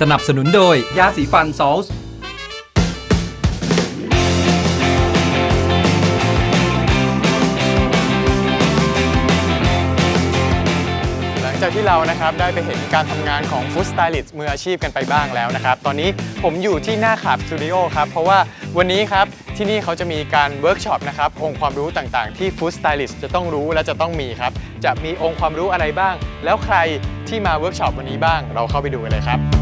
สนับสนุนโดย ยาสีฟันซอลส์หลังจากที่เรานะครับได้ไปเห็นการทำงานของฟู้ดสไตลิสต์มืออาชีพกันไปบ้างแล้วนะครับ ตอนนี้ผมอยู่ที่หน้าขับสตูดิโอครับ เพราะว่าวันนี้ครับ ที่นี่เขาจะมีการเวิร์กช็อปนะครับ องค์ความรู้ต่างๆ ที่ฟู้ดสไตลิสต์จะต้องรู้และจะต้องมีครับ จะมีองค์ความรู้อะไรบ้าง แล้วใครที่มาเวิร์กช็อปวันนี้บ้าง เราเข้าไปดูกันเลยครับ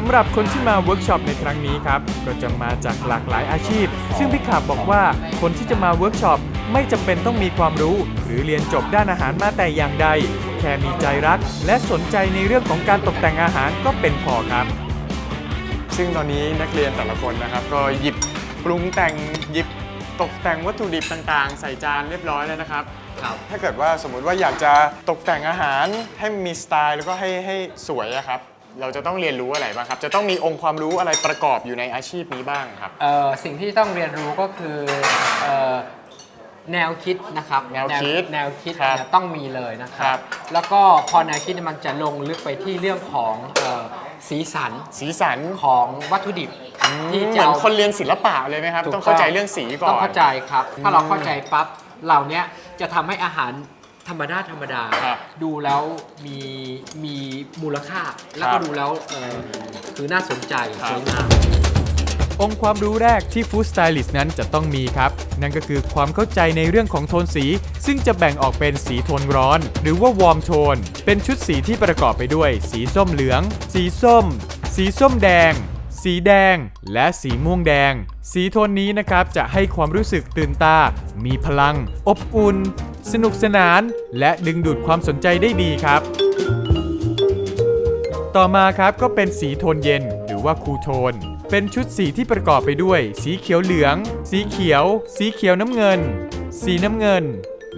สำหรับคนที่มาเวิร์กช็อปในครั้งนี้ครับ ก็จะมาจากหลากหลายอาชีพ ซึ่งพี่ขาบบอกว่าคนที่จะมาเวิร์กช็อปไม่จำเป็นต้องมีความรู้ หรือเรียนจบด้านอาหารมาแต่อย่างใด แค่มีใจรัก และสนใจในเรื่องของการตกแต่งอาหารก็เป็นพอครับ ซึ่งตอนนี้นักเรียนแต่ละคนนะครับ ก็หยิบปรุงแต่งหยิบตกแต่งวัตถุดิบต่างๆ ใส่จานเรียบร้อยแล้วนะครับถ้าเกิดว่าสมมุติว่าอยากจะตกแต่งอาหารให้มีสไตล์แล้วก็ให้ให้สวยอะครับ เราจะต้องเรียนรู้อะไรบ้างครับ จะต้องมีองค์ความรู้อะไรประกอบอยู่ในอาชีพนี้บ้างครับ เอ่อสิ่งที่ต้องเรียนรู้ก็คือเอ่อแนวคิดนะครับแนวคิดแนวคิดครับเนี่ยต้องมีเลยนะคครัรับ บ แล้วก็พอแนวคิดเนี่ยมันจะลงลึกไปที่เรื่องของเอ่อสีสันสีสันของวัตถุดิบที่เหจะมือนอา คนเรียนศิลปะเลยไหมครับ ถูกต้องเข้าใจเรื่องสีก่อน ต้องเข้าใจครับ ถ้าเราเข้าใจปั๊บเหล่าเนี้ยจะทำให้อาหาร ธรรมดาธรรมดา ครับดูแล้วมีมีมูลค่า แล้วคก็รับดูแล้วเอ่อคือน่าสนใจครับ สวยงาม องค์ความรู้แรกที่ฟู้ดสไตลิสต์นั้นจะต้องมีครับ นั่นก็คือความเข้าใจในเรื่องของโทนสี ซึ่งจะแบ่งออกเป็นสีโทนร้อน หรือว่าวอร์มโทน เป็นชุดสีที่ประกอบไปด้วย สีส้มเหลือง สีส้ม สีส้มแดง สีแดง และสีม่วงแดง สีโทนนี้นะครับจะให้ความรู้สึกตื่นตา มีพลัง อบอุ่น สนุกสนาน และดึงดูดความสนใจได้ดีครับ ต่อมาครับก็เป็นสีโทนเย็น หรือว่าคูลโทน เป็นชุดสีที่ประกอบไปด้วย สีเขียวเหลือง สีเขียว สีเขียวน้ำเงิน สีน้ำเงิน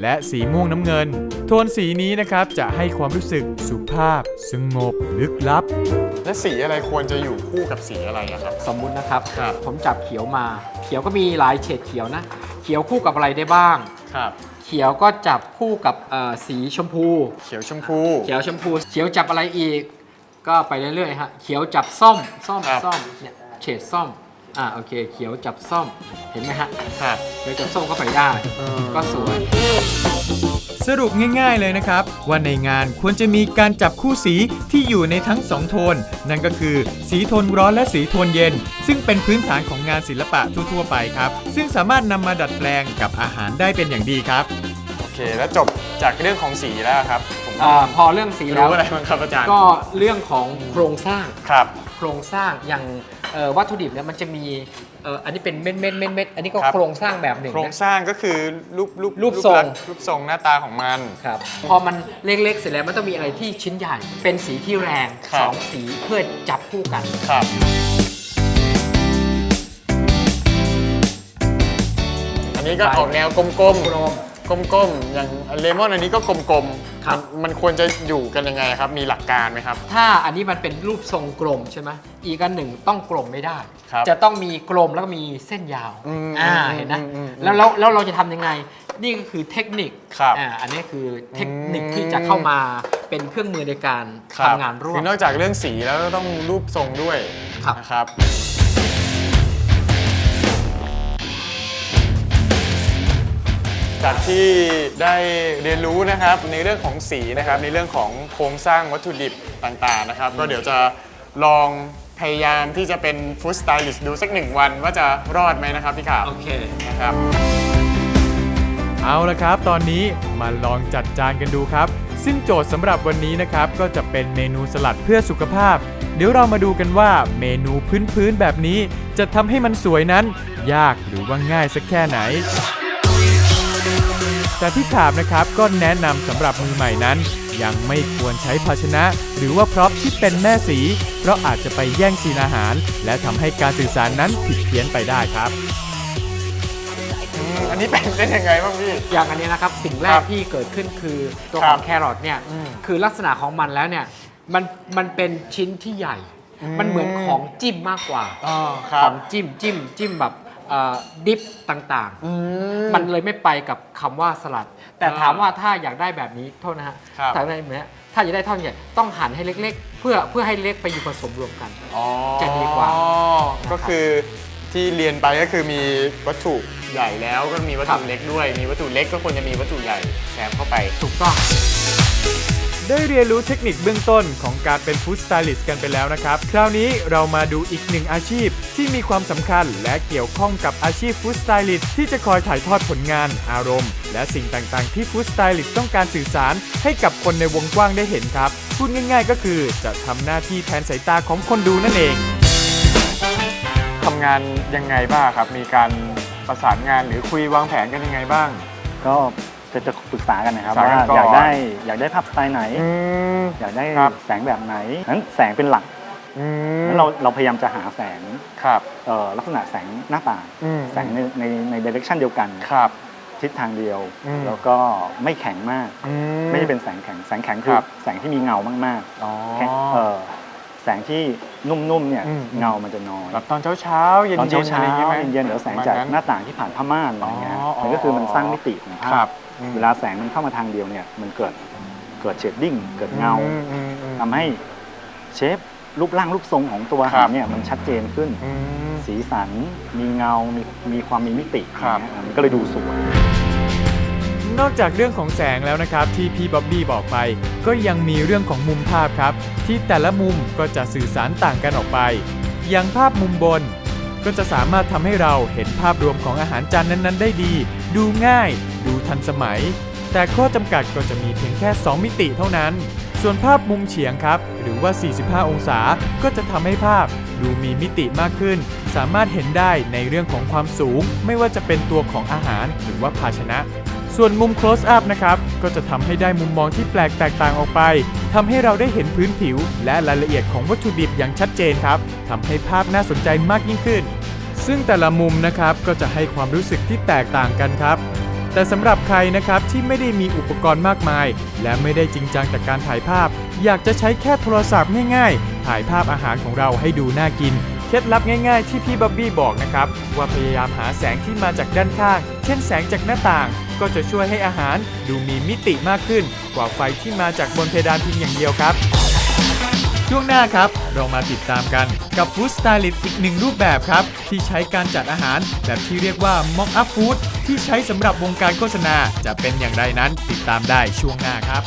และสีม่วงน้ำเงิน โทนสีนี้นะครับจะให้ความรู้สึกสุภาพ สงบ ลึกลับ และสีอะไรควรจะอยู่คู่กับสีอะไรอะครับ สมมุตินะครับ ครับ ผมจับเขียวมา เขียวก็มีหลายเฉดเขียวนะ เขียวคู่กับอะไรได้บ้าง ครับ เขียวก็จับคู่กับเอ่อสีชมพู เขียวชมพู เขียวชมพู เขียวจับอะไรอีก ก็ไปเรื่อยๆฮะ เขียวจับส้ม ส้มครับส้ม เนี่ย เฉดส้ม อ่าโอเค เขียวจับส้มเห็นไหมฮะครับเขียวจับส้มก็ไปได้เออก็สวย สรุปง่ายๆเลยนะครับ ว่าในงานควรจะมีการจับคู่สีที่อยู่ในทั้งสองโทน นั่นก็คือ สีโทนร้อนและสีโทนเย็น ซึ่งเป็นพื้นฐานของงานศิลปะทั่วๆไปครับ ซึ่งสามารถนำมาดัดแปลงกับอาหารได้เป็นอย่างดีครับ โอเค แล้วจบจากเรื่องของสีแล้วครับ ผมอ่าพอเรื่องสีแล้รู้ว อะไรบ้างครับอาจารย์ก็เรื่องของโครงสร้าง ครับ โครงสร้างอย่างเอ่อ วัตถุดิบเนี่ยมันจะมีเอ่ออันนี้เป็นเม็ดเม็ดเม็ดเม็ดอันนี้ก็ครับโครงสร้างแบบหนึ่ง โครงนะสร้างก็คือรูปรูปรูปทรงลักษณ์รูปทรงหน้าตาของมันครับพอมันเล็กๆเสร็จแล้วมันต้องมีอะไรที่ชิ้นใหญ่ เป็นสีที่แรงครับสองสีเพื่อจับคู่กันครับอันนี้ก็ออกแนวกลมๆ กลมกลมๆ อย่างเลมอนอันนี้ก็กลมๆครับ มันมันควรจะอยู่กันยังไงครับ มีหลักการไหมครับ ถ้าอันนี้มันเป็นรูปทรงกลมใช่ไหมอีกอันหนึ่งต้องกลมไม่ได้ ครับจะต้องมีกลมแล้วก็มีเส้นยาวอืมอ่าอืมเห็นนะอืมอืมแล้วแล้วแล้วเราจะทำยังไง นี่ก็คือเทคนิคครับอ่าอันนี้คือเทคนิคอืม ที่จะเข้ามาเป็นเครื่องมือในการครับทำงานร่วคืม อนอกจากเรื่องสีแล้วก็ต้องรูปทรงด้วยครับ นะครับ จากที่ได้เรียนรู้นะครับในเรื่องของสีนะครับในเรื่องของโครงสร้างวัตถุดิบต่างๆนะครับ ก็เดี๋ยวจะลองพยายามที่จะเป็นฟู้ดสไตลิสต์ดูสักหนึ่งวันว่าจะรอดไหมนะครับพี่ขาบโอเคนะครับ เอาละครับ ตอนนี้มาลองจัดจานกันดูครับ ซึ่งโจทย์สำหรับวันนี้นะครับ ก็จะเป็นเมนูสลัดเพื่อสุขภาพ เดี๋ยวเรามาดูกันว่าเมนูพื้นๆแบบนี้ จะทำให้มันสวยนั้น ยากหรือว่าง่ายสักแค่ไหน แต่ที่ขาบนะครับก็แนะนำสำหรับมือใหม่นั้น ยังไม่ควรใช้ภาชนะ หรือว่าพร็อพที่เป็นแม่สี เพราะอาจจะไปแย่งซีนอาหาร และทำให้การสื่อสารนั้นผิดเพี้ยนไปได้ครับอืมอันนี้เป็นได้ยังไงบ้างพี่ อย่างอันนี้นะครับสิ่งแรครักบที่เกิดขึ้นคือตัวครัขบองแครอทเนี่ยอืมคือลักษณะของมันแล้วเนี่ยมันมันเป็นชิ้นที่ใหญ่มันเหมือนของจิ้มมากกว่าอ๋อคขรัอบงจิ้มจิ้มจิ้มแบบ ดิฟต่างอืๆมันเลยไม่ไปกับคำว่าสลัด แต่อ่าถามว่าถ้าอยากได้แบบนี้โทษนะฮะครับ ถามได้ไหมฮะถ้าถ้าจะได้ท่อนใหญ่ต้องหั่นให้เล็ก ๆ เพื่อเพื่อให้เล็กไปอยู่ผสมรวมกัน อ๋อจะดีกว่า ก็คือที่เรียนไปก็คือมีวัตถุใหญ่แล้วก็มีวัตถุเล็กด้วย มีวัตถุเล็กก็ควรจะมีวัตถุใหญ่แถมเข้าไป ถูกต้อง ได้เรียนรู้เทคนิคเบื้องต้นของการเป็นฟู้ดสไตลิสต์กันไปแล้วนะครับ คราวนี้เรามาดูอีกหนึ่งอาชีพที่มีความสำคัญและเกี่ยวข้องกับอาชีพฟู้ดสไตลิสต์ที่จะคอยถ่ายทอดผลงาน อารมณ์ และสิ่งต่างๆ ที่ฟู้ดสไตลิสต์ต้องการสื่อสาร ให้กับคนในวงกว้างได้เห็นครับ พูดง่าย ๆ ก็คือจะทำหน้าที่แทนสายตาของคนดูนั่นเองทำงานยังไงบ้างครับ มีการประสานงานหรือคุยวางแผนกันยังไงบ้าง ก็ จะจะปรึกษากันนะครับปรึกษาว่ากันก่อนอยากได้อยากได้ภาพสไตล์ไหนอืมอยากได้ครับ แสงแบบไหนนั้นแสงเป็นหลักอืมนั้นเราเราพยายามจะหาแสงครับเอ่อลักษณะแสงหน้าต่างอืมแสงในในในดิเรกชันเดียวกัน ครับ ทิศทางเดียว อืม แล้วก็ไม่แข็งมาก อื ไม่ได้เป็นแสงแข็งแสงแข็งคืคอรับ แสงที่มีเงามากอ๋อ ๆแค่เอ่อ แสงที่นุ่มๆเนี่ยอืม เงามันจะน้อยแบบตอนเช้าเช้าๆเย็นตอนเย็นเช้าอะไรอย่างเช้าเงี้ยไหมเย็นๆเดี๋ยวแสงประจากมาณหน้าต่างที่ผ่านผ้าม่านอะไรเงี้ยอ๋ออ๋อ มันก็คือมันสร้างมิติของภาครัพบอืมเวลาแสงมันเข้ามาทางเดียวเนี่ยมันเกิดเกิดเชดดิ้งเกิดเงาอืมอืมอืม ทำให้เชฟรูปร่างรูปทรงของตัวอาครัหารบ เนี่ยมันชัดเจนขึ้น อืม สีสันมีเงา มีมีความมีมิติครับ อย่างเงี้ยมันก็เลยดูสวย นอกจากเรื่องของแสงแล้วนะครับ ที่พี่บ๊อบบี้บอกไป ก็ยังมีเรื่องของมุมภาพครับ ที่แต่ละมุมก็จะสื่อสารต่างกันออกไป อย่างภาพมุมบน ก็จะสามารถทำให้เราเห็นภาพรวมของอาหารจานนั้นๆ ได้ดี ดูง่าย ดูทันสมัย แต่ข้อจำกัดก็จะมีเพียงแค่ 2 มิติเท่านั้น ส่วนภาพมุมเฉียงครับ หรือว่า 45 องศา ก็จะทำให้ภาพดูมีมิติมากขึ้น สามารถเห็นได้ในเรื่องของความสูง ไม่ว่าจะเป็นตัวของอาหารหรือว่าภาชนะ ส่วนมุม close up นะครับ ก็จะทำให้ได้มุมมองที่แปลกแตกต่างออกไปทำให้เราได้เห็นพื้นผิว และรายละเอียดของวัตถุดิบอย่างชัดเจนครับทำให้ภาพน่าสนใจมากยิ่งขึ้น ซึ่งแต่ละมุมนะครับก็จะให้ความรู้สึกที่แตกต่างกันครับ แต่สำหรับใครนะครับที่ไม่ได้มีอุปกรณ์มากมาย และไม่ได้จริงจังกับการถ่ายภาพ อยากจะใช้แค่โทรศัพท์ง่ายๆ ถ่ายภาพอาหารของเราให้ดูน่ากินเคล็ดลับง่ายๆที่พี่บ๊อบบี้บอกนะครับว่าพยายามหาแสงที่มาจากด้านข้าง เช่นแสงจากหน้าต่าง ก็จะช่วยให้อาหารดูมีมิติมากขึ้น กว่าไฟที่มาจากบนเพดานเพียงอย่างเดียวครับ ช่วงหน้าครับ เรามาติดตามกันกับฟู้ดสไตลิสต์อีกหนึ่งรูปแบบครับ ที่ใช้การจัดอาหารแบบที่เรียกว่า mock up food ที่ใช้สำหรับวงการโฆษณาจะเป็นอย่างไรนั้นติดตามได้ช่วงหน้าครับ